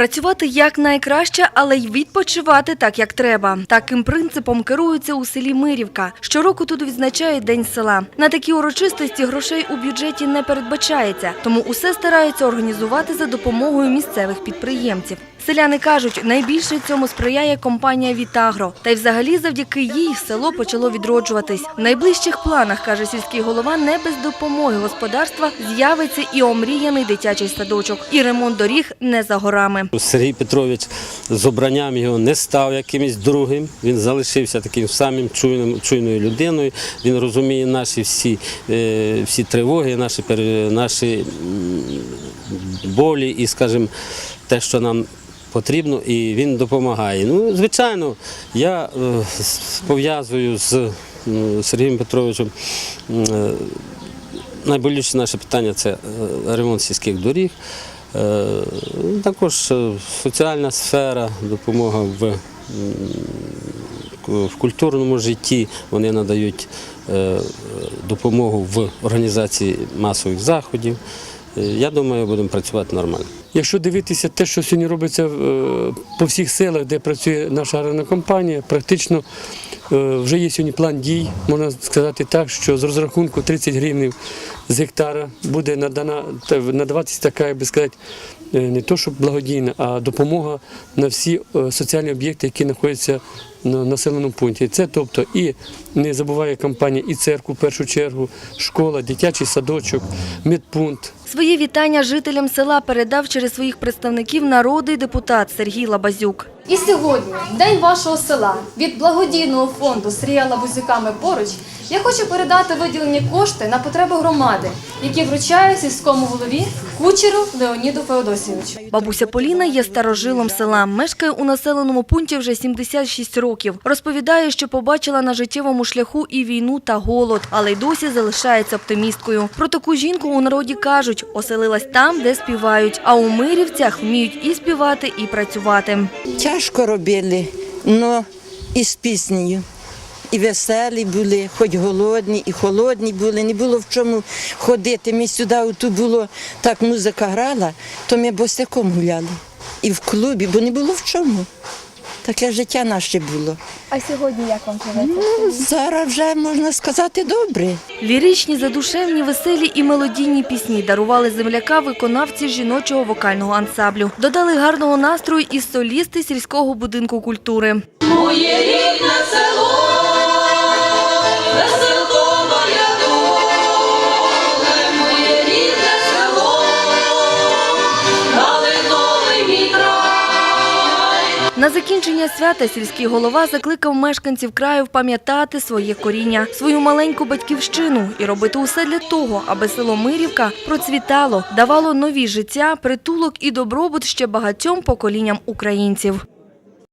Працювати як найкраще, але й відпочивати так, як треба. Таким принципом керуються у селі Мирівка. Щороку тут відзначають День села. На такі урочистості грошей у бюджеті не передбачається, тому усе стараються організувати за допомогою місцевих підприємців. Селяни кажуть, найбільше цьому сприяє компанія Вітагро. Та й взагалі завдяки їй село почало відроджуватись. В найближчих планах, каже сільський голова, не без допомоги господарства з'явиться і омріяний дитячий садочок. І ремонт доріг не за горами. Сергій Петрович з обранням його не став якимось другим. Він залишився таким самим чуйним, чуйною людиною. Він розуміє наші всі, е, всі тривоги, наші, наші болі і, скажімо, те, що нам потрібно, і він допомагає. Ну, звичайно, я е, пов'язую з Сергієм Петровичем. е, Найболюче наше питання це е, ремонт сільських доріг. Також соціальна сфера, допомога в, в культурному житті. Вони надають допомогу в організації масових заходів. Я думаю, будемо працювати нормально. Якщо дивитися те, що сьогодні робиться е, по всіх селах, де працює наша аграрна компанія, практично е, вже є сьогодні план дій. Можна сказати так, що з розрахунку 30 гривень з гектара буде надана надаватися така, як би сказати, е, не то, що благодійна, а допомога на всі соціальні об'єкти, які знаходяться на населеному пункті. Це тобто і не забуває компанія, і церкву в першу чергу, школа, дитячий садочок, медпункт. Свої вітання жителям села передав через своїх представників народний депутат Сергій Лабазюк. І сьогодні, в день вашого села, від благодійного фонду Срія Лабузюка поруч, я хочу передати виділені кошти на потреби громади, які вручаю сільському голові кучеру Леоніду Феодосійовичу. Бабуся Поліна є старожилом села. Мешкає у населеному пункті вже 76 років. Розповідає, що побачила на життєвому шляху і війну та голод, але й досі залишається оптимісткою. Про таку жінку у народі кажуть, оселилась там, де співають, а у Мирівцях вміють і співати, і працювати. Тяжко робили, але і з піснею. І веселі були, хоч голодні, і холодні були, не було в чому ходити. Ми сюди оту було так музика грала, то ми босиком гуляли. І в клубі, бо не було в чому. Таке життя наше було. А сьогодні як вам живеться? Ну, зараз вже можна сказати добре. Ліричні, задушевні, веселі і мелодійні пісні дарували земляка виконавці жіночого вокального ансамблю. Додали гарного настрою і солісти сільського будинку культури. Моє рідне село, На закінчення свята сільський голова закликав мешканців краю пам'ятати своє коріння, свою маленьку батьківщину і робити усе для того, аби село Мирівка процвітало, давало нові життя, притулок і добробут ще багатьом поколінням українців.